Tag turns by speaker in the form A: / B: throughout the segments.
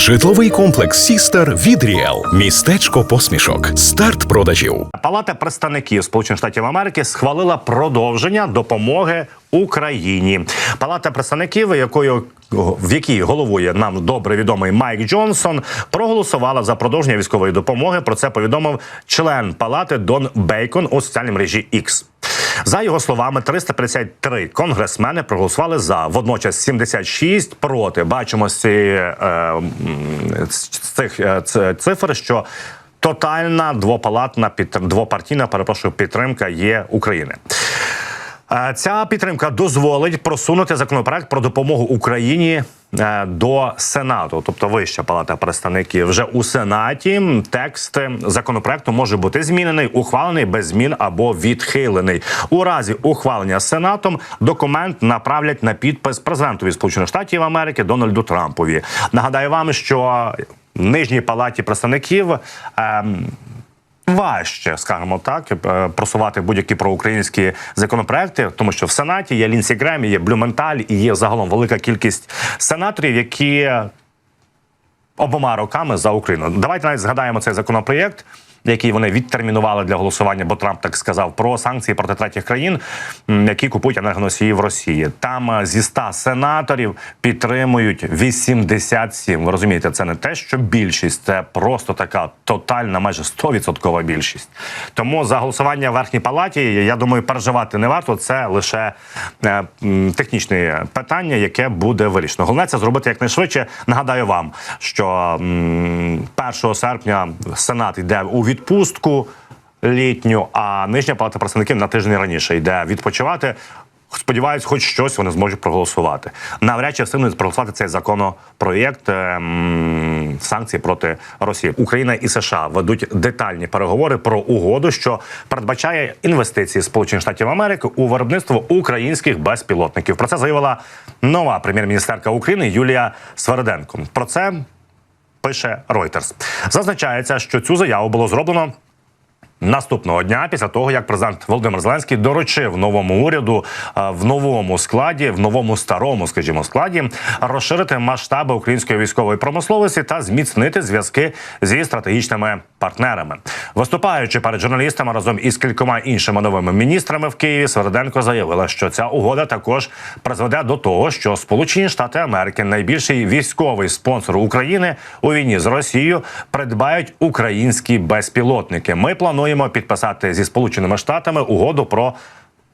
A: Житловий комплекс Сістер від Ріел. Містечко посмішок. Старт продажів.
B: Палата представників Сполучених Штатів Америки схвалила продовження допомоги Україні. Палата представників, якою в якій головує нам добре відомий Майк Джонсон, проголосувала за продовження військової допомоги. Про це повідомив член палати Дон Бейкон у соціальній мережі X. За його словами, 353 конгресмени проголосували за водночас 76 проти. Бачимо з цієї е, цих е, цифр, що тотальна двопалатна підтримка, двопартійна перепрошую підтримка є України. Ця підтримка дозволить просунути законопроект про допомогу Україні е, до Сенату, тобто Вища палата представників. Вже у Сенаті текст законопроекту може бути змінений, ухвалений без змін або відхилений. У разі ухвалення Сенатом документ направлять на підпис президентові Сполучених Штатів Америки Дональду Трампові. Нагадаю вам, що нижній палаті представників. ем, Важче, скажімо так, е, просувати будь-які проукраїнські законопроекти, тому що в Сенаті є Лінсі Гремі, є Блюменталь і є загалом велика кількість сенаторів, які обома роками за Україну. Давайте навіть згадаємо цей законопроєкт, який вони відтермінували для голосування, бо Трамп так сказав про санкції проти третіх країн, які купують енергоносії в Росії. Там е, зі 100 сенаторів підтримують 87. Ви розумієте, це не те, що більшість, це просто така тотальна, майже 100% більшість. Тому за голосування в верхній палаті, я думаю, переживати не варто. Це лише е, технічне питання, яке буде вирішено. Головне це зробити якнайшвидше. Нагадаю вам, що м, 1 серпня Сенат йде у відпустку літню, а нижня палата представників на тиждень раніше йде відпочивати. Сподіваюсь, хоч щось вони зможуть проголосувати. Навряд чи встигнуть проголосувати цей законопроєкт ем, санкцій проти Росії. Україна і США ведуть детальні переговори про угоду, що передбачає інвестиції Сполучених Штатів Америки у виробництво українських безпілотників. Про це заявила нова прем'єр-міністерка України Юлія Свериденко. Про це пише Reuters. Зазначається, що цю заяву було зроблено. Наступного дня, після того як президент Володимир Зеленський доручив новому уряду е, в новому складі, в новому старому, скажімо, складі, розширити масштаби української військової промисловості та зміцнити зв'язки зі стратегічними партнерами. Виступаючи перед журналістами разом із кількома іншими новими міністрами в Києві, Сверденко заявила, що ця угода також призведе до того, що Сполучені Штати Америки, найбільший військовий спонсор України у війні з Росією, придбають українські безпілотники. Ми плануємо підписати зі Сполученими Штатами угоду про.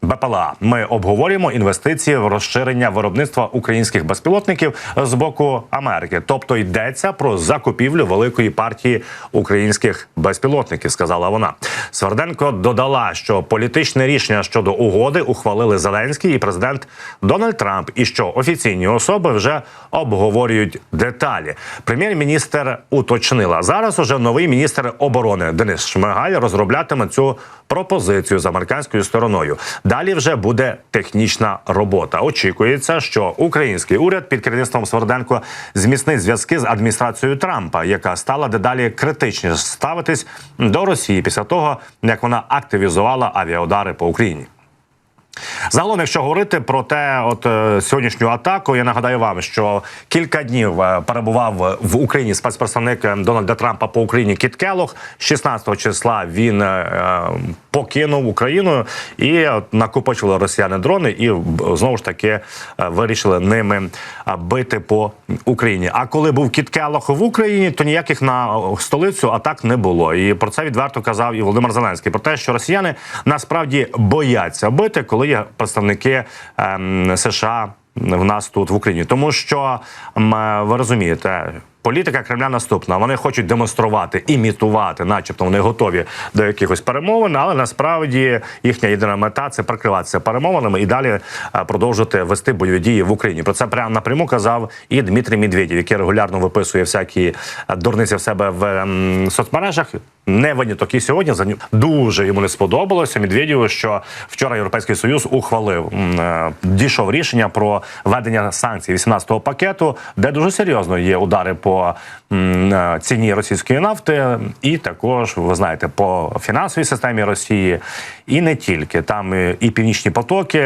B: БПЛА. Ми обговорюємо інвестиції в розширення виробництва українських безпілотників з боку Америки. Тобто йдеться про закупівлю великої партії українських безпілотників, сказала вона. Сверденко додала, що політичне рішення щодо угоди ухвалили Зеленський і президент Дональд Трамп, і що офіційні особи вже обговорюють деталі. Прем'єр-міністр уточнила зараз. Уже новий міністр оборони Денис Шмигаль розроблятиме цю пропозицію з американською стороною. Далі вже буде технічна робота. Очікується, що український уряд під керівництвом Сверденко зміцнить зв'язки з адміністрацією Трампа, яка стала дедалі критичніше ставитись до Росії після того, як вона активізувала авіаудари по Україні. Загалом, якщо говорити про те, от е, сьогоднішню атаку, я нагадаю вам, що кілька днів е, перебував в Україні спецпредставник е, Дональда Трампа по Україні Кіт Келлог. 16 числа він е, покинув Україну і от, накопичили росіяни дрони, і знову ж таки вирішили ними бити по Україні. А коли був Кіт Келлог в Україні, то ніяких на столицю атак не було. І про це відверто казав і Володимир Зеленський. Про те, що росіяни насправді бояться бити, коли є представники ем, США в нас тут в Україні, тому що ви розумієте. Політика Кремля наступна. Вони хочуть демонструвати, імітувати, начебто вони готові до якихось перемовин, але насправді їхня єдина мета це прикриватися перемовинами і далі е, продовжувати вести бойові дії в Україні. Про це прямо напряму казав і Дмитрій Медведєв, який регулярно виписує всякі е, дурниці в себе в ем, соцмережах. Не виняток і сьогодні за дуже йому не сподобалося Медведєву, що вчора Європейський Союз ухвалив е, дійшов рішення про введення санкцій 18-го пакету, де дуже серйозно є удари по е, ціні російської нафти, і також ви знаєте по фінансовій системі Росії, і не тільки там е, і північні потоки.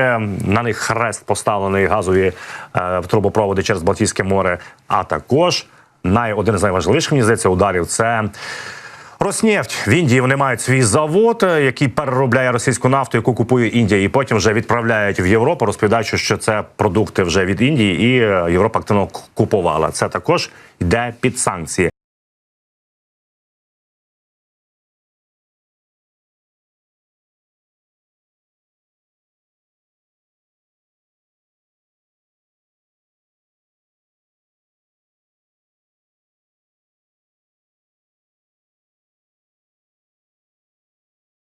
B: На них хрест поставлений газові в трубопроводи через Балтійське море, а також най один з найважливіших мені здається ударів це. Роснефть в Індії вони мають свій завод, е, який переробляє російську нафту, яку купує Індія, і потім вже відправляють в Європу, розповідаючи, що це продукти вже від Індії, і е, Європа активно купувала. Це також йде під санкції.